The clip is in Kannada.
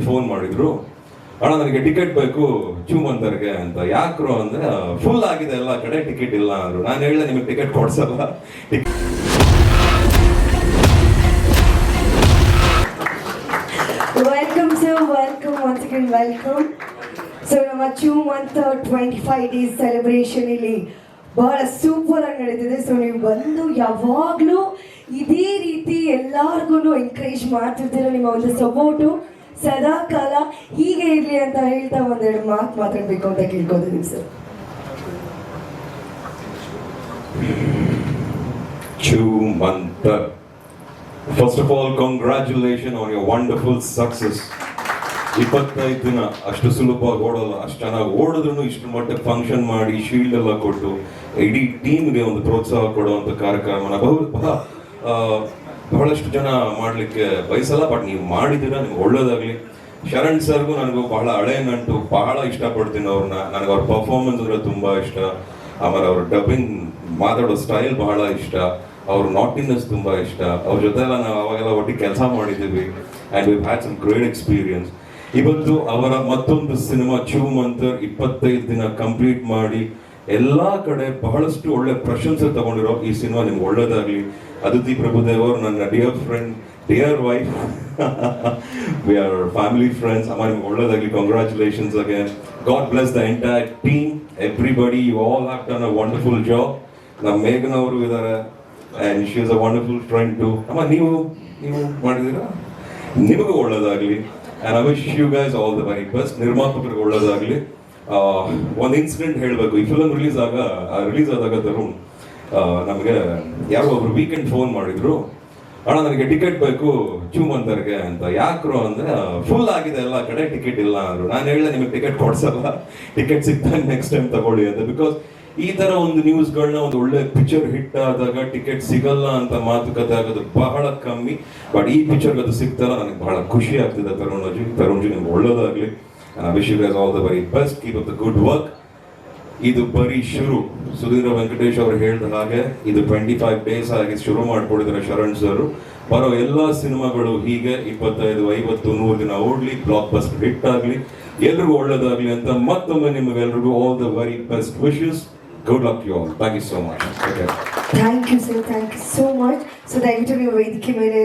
ಫೋನ್ ಮಾಡಿದ್ರು, ಅಣ್ಣ, ನನಗೆ ಟಿಕೆಟ್ ಬೇಕು ಚೂಮಂತರ್ಗೆ ಅಂತ. ಯಾಕ್ರು ಅಂದ್ರೆ, ಫುಲ್ ಆಗಿದೆ ಎಲ್ಲ ಕಡೆ ಟಿಕೆಟ್ ಇಲ್ಲ ಅಂದ್ರು. ನಾನು ಹೇಳಿದೆ, ನಿಮಗೆ ticket ಕೊಡ್ಸಲ್ಲ. Welcome sir welcome once again welcome so ನಮ್ಮ Choo Mantar twenty five days celebration ಇಲ್ಲಿ ಬಹಳ ಸೂಪರ್ ಆಗಿ ನಡೀತಿದೆ. ಸೊ ನೀವು ಬಂದು ಯಾವಾಗಲೂ ಇದೇ ರೀತಿ ಎಲ್ಲಾರ್ಗು ಎನ್ಕರೇಜ್ ಮಾಡ್ತಿರ್ತೀರ ನಿಮ್ಮ ಒಂದು ಸಪೋರ್ಟು. ಸದಾ ಕಾಲ ಹೀಗೆ ಇರಲಿ ಅಂತ ಹೇಳ್ತಾ ಒಂದೆರಡು ಮಾತು ಮಾತಾಡಬೇಕು ಅಂತ ಕೇಳ್ಕೊತೀನಿ sir. Choo Mantar first of all congratulation on your wonderful success ಇಪ್ಪತ್ತೈದು ದಿನ, ಅಷ್ಟು ಸುಲಭವಾಗಿ ಓಡಲ್ಲ, ಅಷ್ಟು ಚೆನ್ನಾಗಿ ಓಡಿದ್ರು ಇಷ್ಟು ಮಟ್ಟಕ್ಕೆ ಫಂಕ್ಷನ್ ಮಾಡಿ ಶೀಲ್ಡ್ ಎಲ್ಲ ಕೊಟ್ಟು, ಇಡೀ ಟೀಮ್ಗೆ ಒಂದು ಪ್ರೋತ್ಸಾಹ ಕೊಡುವಂಥ ಕಾರ್ಯಕ್ರಮನ ಬಹು ಬಹಳ ಬಹಳಷ್ಟು ಜನ ಮಾಡಲಿಕ್ಕೆ ಬಯಸಲ್ಲ ಬಟ್ ನೀವು ಮಾಡಿದ್ದೀರಾ, ನಿಮ್ಗೆ ಒಳ್ಳೇದಾಗಲಿ. ಶರಣ್ ಸರ್ಗೂ ನನಗೂ ಬಹಳ ಹಳೆಯ ನಂಟು, ಬಹಳ ಇಷ್ಟಪಡ್ತೀನಿ ಅವ್ರನ್ನ. ನನಗೆ ಅವ್ರ ಪರ್ಫಾರ್ಮೆನ್ಸ್ ಅಂದರೆ ತುಂಬ ಇಷ್ಟ. ಆಮೇಲೆ ಅವ್ರ ಡಬ್ಬಿಂಗ್ ಮಾತಾಡೋ ಸ್ಟೈಲ್ ಬಹಳ ಇಷ್ಟ. ಅವ್ರ ನಾಟಿನೆಸ್ ತುಂಬ ಇಷ್ಟ. ಅವ್ರ ಜೊತೆ ಎಲ್ಲ ನಾವು ಅವಾಗೆಲ್ಲ ಒಟ್ಟಿಗೆ ಕೆಲಸ ಮಾಡಿದ್ದೀವಿ. And we had some great experience ಇವತ್ತು ಅವರ ಮತ್ತೊಂದು ಸಿನಿಮಾ ಚೂಮ್ ಅಂತ ಇಪ್ಪತ್ತೈದು ದಿನ ಕಂಪ್ಲೀಟ್ ಮಾಡಿ ಎಲ್ಲಾ ಕಡೆ ಬಹಳಷ್ಟು ಒಳ್ಳೆ ಪ್ರಶಂಸೆ ತಗೊಂಡಿರೋ ಈ ಸಿನಿಮಾ ನಿಮ್ಗೆ ಒಳ್ಳೇದಾಗ್ಲಿ. ಅದಿತಿ ಪ್ರಭುದೇವ್ ಅವರು ನನ್ನ dear friend dear wife we are family friends ಅಮ್ಮ, ನಿಮ್ಗೆ ಒಳ್ಳೇದಾಗ್ಲಿ. Congratulations again god bless the entire team everybody you all have done a wonderful job ನಮ್ಮ ಮೇಘನ್ ಅವರು ಇದ್ದಾರೆ and she is a wonderful friend to ಅಮ್ಮ, ನೀವು ನೀವು ಮಾಡಿದ್ದೀರಾ? ನಿಮಗೂ ಒಳ್ಳೇದಾಗ್ಲಿ. And I wish you guys all the very best ನಿರ್ಮಾಪಕರಿಗೆ ಒಳ್ಳೇದಾಗ್ಲಿ. ಒಂದು ಇನ್ಸಿಡೆಂಟ್ ಹೇಳಬೇಕು. ಈ ಫಿಲಮ್ ರಿಲೀಸ್ ಆಗ ರಿಲೀಸ್ ಆದಾಗ ತರುಣ್ ನಮಗೆ ಯಾರೋ ಒಬ್ರು ವೀಕೆಂಡ್ ಫೋನ್ ಮಾಡಿದ್ರು. ಅಣ್ಣ, ನನಗೆ ಟಿಕೆಟ್ ಬೇಕು ಚೂಮಂತರ್ಗೆ ಅಂತ. ಯಾಕ್ರು ಅಂದ್ರೆ ಫುಲ್ ಆಗಿದೆ ಎಲ್ಲ, ಕಡೆ ಟಿಕೆಟ್ ಇಲ್ಲ ಅಂದ್ರು. ನಾನು ಹೇಳಿದೆ ನಿಮಗೆ ಟಿಕೆಟ್ ಕೊಡ್ಸಲ್ಲ. ಟಿಕೆಟ್ ಸಿಗ್ತಾ ನೆಕ್ಸ್ಟ್ ಟೈಮ್ ತಗೊಳ್ಳಿ ಅಂತ. ಬಿಕಾಸ್ ಈ ತರ ಒಂದು ನ್ಯೂಸ್ಗಳನ್ನ ಒಂದು ಒಳ್ಳೆ ಪಿಕ್ಚರ್ ಹಿಟ್ ಆದಾಗ ಟಿಕೆಟ್ ಸಿಗಲ್ಲ ಅಂತ ಮಾತುಕತೆ ಆಗೋದು ಬಹಳ ಕಮ್ಮಿ. ಬಟ್ ಈ ಪಿಕ್ಚರ್ ಅದು ಸಿಗ್ತಲ್ಲ, ನನಗೆ ಬಹಳ ಖುಷಿ ಆಗ್ತಿದೆ. ತರುಣ್ ಅಜಿ ತರುಣ್ ಜಿ ನಿಮ್ಗೆ ಒಳ್ಳೇದಾಗ್ಲಿ. Wish you guys all the very best keep up the good work ಇದು ಬರೀ ಶುರು. ಸುಧೀಂದ್ರ ವೆಂಕಟೇಶ್ ಅವರು ಹೇಳಿದ ಹಾಗೆ ಇದು ಟ್ವೆಂಟಿ ಫೈವ್ ಡೇಸ್ ಆಗಿ ಶುರು ಮಾಡ್ಕೊಡಿದ್ದಾರೆ ಶರಣ್ ಸರ್ ಬರೋ ಎಲ್ಲ ಸಿನಿಮಾಗಳು ಹೀಗೆ ಇಪ್ಪತ್ತೈದು, ಐವತ್ತು, ನೂರು ದಿನ ಓಡ್ಲಿ ಬ್ಲಾಕ್ ಬಸ್ಟ್ ಹಿಟ್ ಆಗಲಿ, ಎಲ್ರಿಗೂ ಒಳ್ಳೇದಾಗಲಿ ಅಂತ ಮತ್ತೊಮ್ಮೆ ನಿಮಗೆಲ್ರಿಗೂ all the very best wishes good luck you all thank you so much thank you sir thank you so much so ದಯವಿಟ್ಟು ನೀವು ವೇದಿಕೆ ಮೇಲೆ